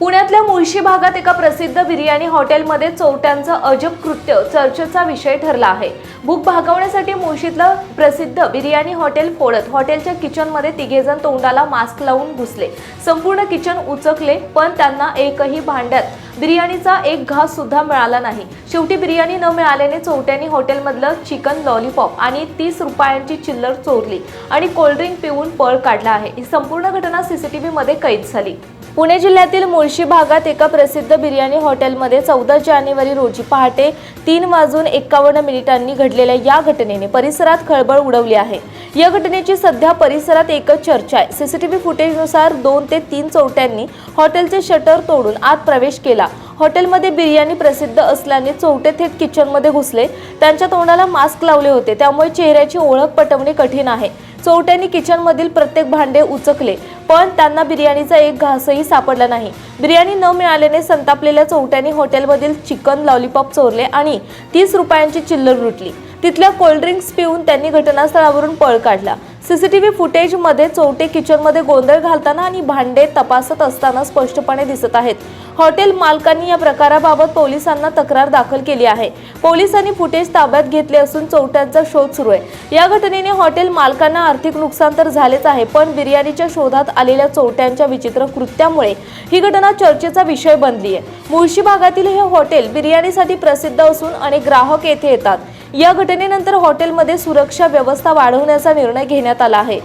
पुण्यातल्या मुळशी भागात एका प्रसिद्ध बिर्याणी हॉटेलमध्ये चोरट्यांचं अजब कृत्य चर्चेचा विषय ठरला आहे. भूक भागवण्यासाठी मुळशीतलं प्रसिद्ध बिर्याणी हॉटेल फोडत हॉटेलच्या किचनमध्ये तिघेजण तोंडाला मास्क लावून घुसले. संपूर्ण किचन उचकले पण त्यांना एकही भांड्यात बिर्याणीचा एक घास सुद्धा मिळाला नाही. शेवटी बिर्याणी न मिळाल्याने चोरट्यांनी हॉटेलमधलं चिकन लॉलीपॉप आणि तीस रुपयांची चिल्लर चोरली आणि कोल्ड्रिंक पिऊन पळ काढला आहे. ही संपूर्ण घटना सीसीटीव्हीमध्ये कैद झाली. पुणे जिल्ह्यातील मुळशी भागात एका प्रसिद्ध बिर्याणी हॉटेलमध्ये चौदा जानेवारी रोजी पहाटे तीन वाजून एकावन्न मिनिटांनी घडलेल्या या घटनेने परिसरात खळबळ उडवली आहे. या घटनेची सध्या परिसरात एकच चर्चा आहे. सीसीटीव्ही फुटेजनुसार दोन ते तीन चौट्यांनी हॉटेलचे शटर तोडून आत प्रवेश केला. हॉटेलमध्ये बिर्याणी प्रसिद्ध असल्याने चौटे थेट किचनमध्ये घुसले. त्यांच्या तोंडाला मास्क लावले होते. त्यामुळे चेहऱ्याची ओळख पटवणे कठीण आहे. चौट्यांनी किचनमधील प्रत्येक भांडे उचकले. पण त्यांना बिर्याणीचा एक घासही सापडला नाही. बिर्याणी न मिळाल्याने संतापलेल्या चोरट्यांनी हॉटेलमधील चिकन लॉलीपॉप चोरले आणि तीस रुपयांची चिल्लर लुटली. तिथल्या कोल्ड्रिंक्स पिऊन त्यांनी घटनास्थळावरून पळ काढला. सीसीटीव्ही फुटेजमध्ये चौटे किचनमध्ये गोंधळ घालताना आणि भांडे तपासत असताना स्पष्टपणे दिसत आहेत. हॉटेल मालकांनी या प्रकाराबाबत पोलिसांना तक्रार दाखल केली आहे. पोलिसांनी फुटेज ताब्यात घेतले असून चौट्यांचा शोध सुरू आहे. या घटनेने हॉटेल मालकांना आर्थिक नुकसान तर झालेच आहे पण बिर्याणीच्या शोधात आलेल्या चौट्यांच्या विचित्र कृत्यामुळे ही घटना चर्चेचा विषय बनली आहे मुळशी भागातील हे हॉटेल बिर्याणीसाठी प्रसिद्ध असून अनेक ग्राहक येथे येतात. या घटनेनंतर हॉटेलमध्ये सुरक्षा व्यवस्था वाढवण्याचा निर्णय घेण्यात आला आहे.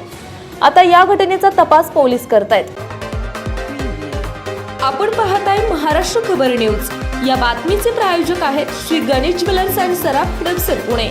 आता या घटनेचा तपास पोलीस करतायत. आपण पाहत आहे महाराष्ट्र खबर न्यूज. या बातमीचे प्रायोजक आहेत श्री गणेश ज्वेलर्स अँड सराफ हडपसर पुणे.